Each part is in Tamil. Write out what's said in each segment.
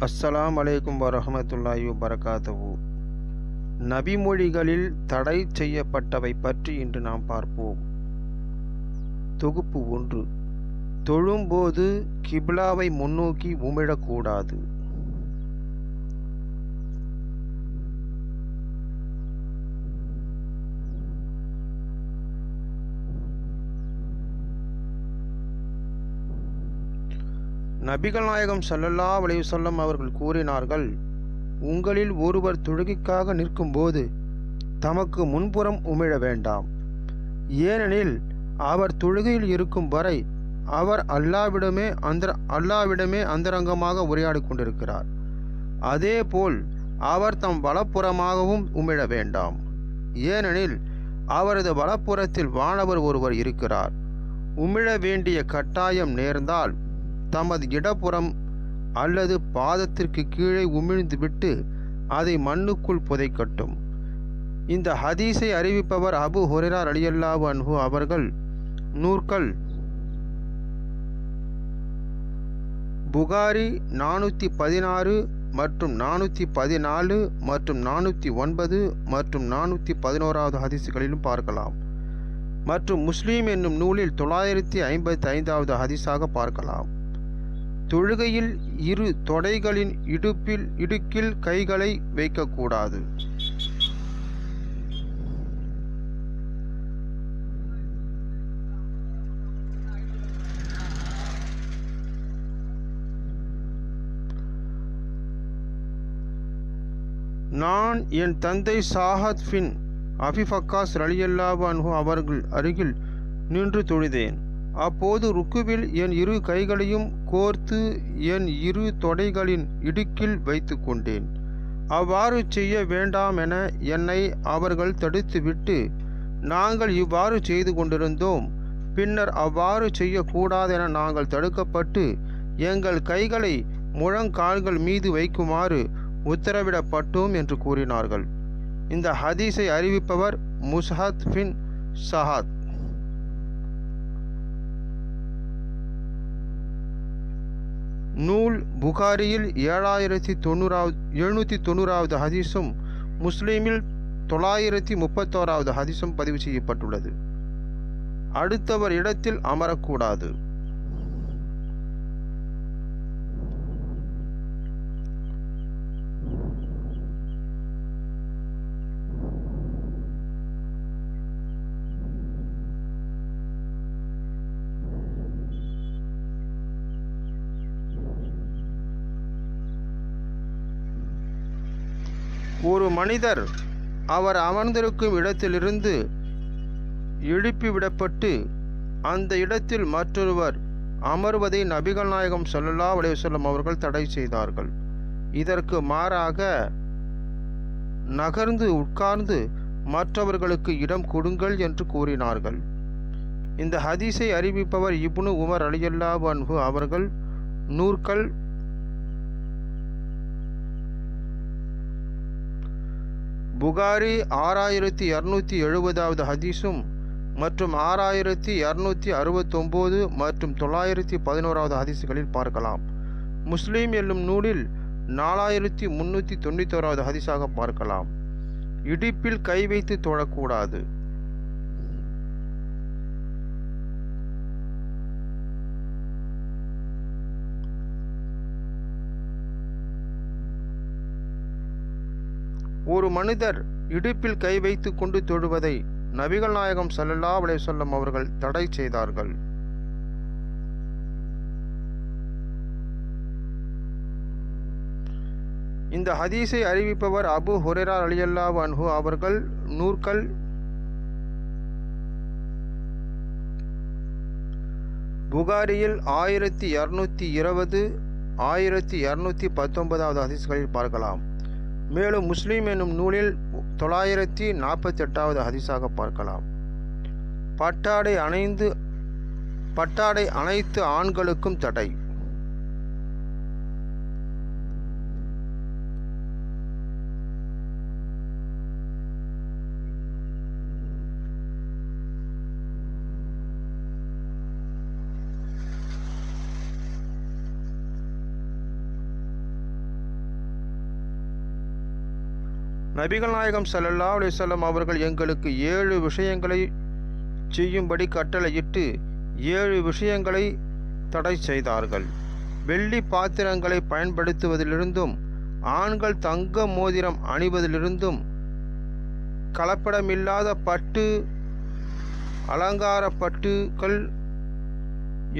அஸ்ஸலாம் அலைக்கும் வரஹமத்துல்லாஹி வபரகாத்தஹு. நபிமொழிகளில் தடை செய்யப்பட்டவை பற்றி இன்று நாம் பார்ப்போம். தொகுப்பு ஒன்று. தொழும்போது கிப்லாவை முன்னோக்கி உமிழக்கூடாது. நபிகள் நாயகம் சல்லல்லா விளைவு சொல்லம் அவர்கள் கூறினார்கள் உங்களில் ஒருவர் தொழுகைக்காக நிற்கும்போது தமக்கு முன்புறம் உமிழ வேண்டாம். ஏனெனில் அவர் தொழுகையில் இருக்கும் வரை அவர் அல்லாவிடமே அந்த அல்லாவிடமே அந்தரங்கமாக உரையாடி கொண்டிருக்கிறார். அதேபோல் அவர் தம் வலப்புறமாகவும் உமிழ வேண்டாம். ஏனெனில் அவரது வலப்புறத்தில் வானவர் ஒருவர் இருக்கிறார். உமிழ வேண்டிய கட்டாயம் நேர்ந்தால் தமது இடப்புறம் அல்லது பாதத்திற்கு கீழே உமிழ்ந்துவிட்டு அதை மண்ணுக்குள் புதைக்கட்டும். இந்த ஹதீஸை அறிவிப்பவர் அபு ஹொரிரார் அலியல்லாவு அன்பு அவர்கள். நூற்கள். புகாரி நானூற்றி பதினாறு மற்றும் நானூற்றி பதினாலு மற்றும் நானூற்றி ஒன்பது மற்றும் நானூற்றி பதினோராவது ஹதீஸுகளிலும் பார்க்கலாம். மற்றும் முஸ்லீம் என்னும் நூலில் தொள்ளாயிரத்தி ஐம்பத்தி ஐந்தாவது ஹதீஸாக பார்க்கலாம். தொழுகையில் இரு தொடைகளின் இடுப்பில் இடுக்கில் கைகளை வைக்கக்கூடாது. நான் என் தந்தை சாஹத் பின் அபிஃபக்காஸ் ரலியல்லாஹு அன்ஹு அவர்கள் அருகில் நின்று தொழுதேன். அப்போது ருக்குவில் என் இரு கைகளையும் கோர்த்து என் இரு தொடைகளின் இடுக்கில் வைத்து கொண்டேன். அவ்வாறு செய்ய வேண்டாம் என என்னை அவர்கள் தடுத்துவிட்டு நாங்கள் இவ்வாறு செய்து கொண்டிருந்தோம். பின்னர் அவ்வாறு செய்யக்கூடாதென நாங்கள் தடுக்கப்பட்டு எங்கள் கைகளை முழங்கால்கள் மீது வைக்குமாறு உத்தரவிடப்பட்டோம் என்று கூறினார்கள். இந்த ஹதீஸை அறிவிப்பவர் முஸ்ஹத் பின் சஹாத். நூல் புகாரியில் ஏழாயிரத்தி தொண்ணூறாவது எழுநூற்றி தொண்ணூறாவது ஹதீஸும் முஸ்லீமில் தொள்ளாயிரத்தி முப்பத்தோராவது ஹதீஸும் பதிவு செய்யப்பட்டுள்ளது. அடுத்தவர் இடத்தில் அமரக்கூடாது. ஒரு மனிதர் அவர் அமர்ந்திருக்கும் இடத்திலிருந்து எழுப்பிவிடப்பட்டு அந்த இடத்தில் மற்றொருவர் அமர்வதை நபிகள் நாயகம் சொல்லல்லா அலைவசல்லம் அவர்கள் தடை செய்தார்கள். இதற்கு மாறாக நகர்ந்து உட்கார்ந்து மற்றவர்களுக்கு இடம் கொடுங்கள் என்று கூறினார்கள். இந்த ஹதீஸை அறிவிப்பவர் இப்னு உமர் அலியல்லா அன்ஹு அவர்கள் நூற்கள் புகாரி ஆறாயிரத்தி இரநூத்தி எழுபதாவது ஹதீஸும் மற்றும் ஆறாயிரத்தி இரநூத்தி அறுபத்தொம்போது மற்றும் தொள்ளாயிரத்தி பதினோராவது ஹதீஸுகளில் பார்க்கலாம். முஸ்லீம் என்னும் நூலில் நாலாயிரத்தி முன்னூற்றி தொண்ணூத்தோராவது ஹதீஸாக பார்க்கலாம். இடிப்பில் கை வைத்து தொழக்கூடாது. ஒரு மனிதர் இடுப்பில் கை வைத்து கொண்டு தொழுவதை நபிகள் நாயகம் சல்லல்லா அலைவசல்லம் அவர்கள் தடை செய்தார்கள். இந்த ஹதீஸை அறிவிப்பவர் அபு ஹுரேரா அலியல்லா அன்ஹு அவர்கள். நூற்கள் புகாரியில் ஆயிரத்தி இரநூத்தி இருபது ஆயிரத்தி இரநூத்தி பத்தொன்பதாவது ஹதீஸ்களில் பார்க்கலாம். மேலும் முஸ்லீம் என்னும் நூலில் தொள்ளாயிரத்தி நாற்பத்தி எட்டாவது ஹதிசாக பார்க்கலாம். பட்டாடை அணைந்து பட்டாடை அனைத்து ஆண்களுக்கும் தடை. நபிகள் நாயகம் ஸல்லல்லாஹு அலைஹி அவர்கள் எங்களுக்கு ஏழு விஷயங்களை செய்யும்படி கட்டளையிட்டு ஏழு விஷயங்களை தடை செய்தார்கள். வெள்ளி பாத்திரங்களை பயன்படுத்துவதிலிருந்தும் ஆண்கள் தங்க மோதிரம் அணிவதிலிருந்தும் கலப்படமில்லாத பட்டு அலங்கார பட்டுக்கள்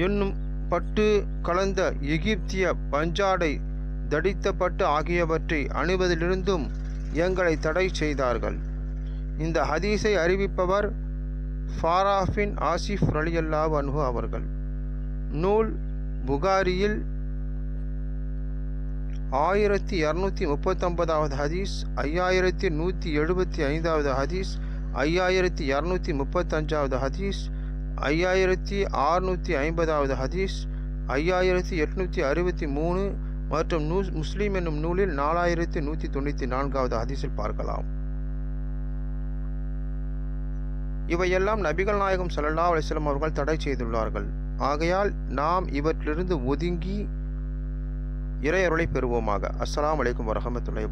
என்னும் பட்டு கலந்த எகிப்திய பஞ்சாடை தடித்த பட்டு ஆகியவற்றை அணிவதிலிருந்தும் எங்களை தடை செய்தார்கள். இந்த ஹதீஸை அறிவிப்பவர் ஃபாராஃபின் ஆசிஃப் ரலியல்லா அன்ஹு அவர்கள். நூல் புகாரியில் ஆயிரத்தி இரநூத்தி முப்பத்தொன்பதாவது ஹதீஸ் ஐயாயிரத்தி நூற்றி எழுபத்தி ஐந்தாவது ஹதீஸ் ஐயாயிரத்தி இரநூத்தி முப்பத்தஞ்சாவது ஹதீஸ் ஐயாயிரத்தி ஆறுநூற்றி ஐம்பதாவது ஹதீஸ் ஐயாயிரத்தி எட்நூற்றி அறுபத்தி மூணு மற்றும் நூ முஸ்லீம் என்னும் நூலில் நாலாயிரத்தி நூற்றி தொண்ணூற்றி நான்காவது ஹதீஸில் பார்க்கலாம். இவையெல்லாம் நபிகள் நாயகம் சல்லா அலிஸ்லாம் அவர்கள் தடை செய்துள்ளார்கள். ஆகையால் நாம் இவற்றிலிருந்து ஒதுங்கி இறையருளை பெறுவோமாக. அஸ்லாம் வலைக்கம் வரஹமத்துல்லாஹி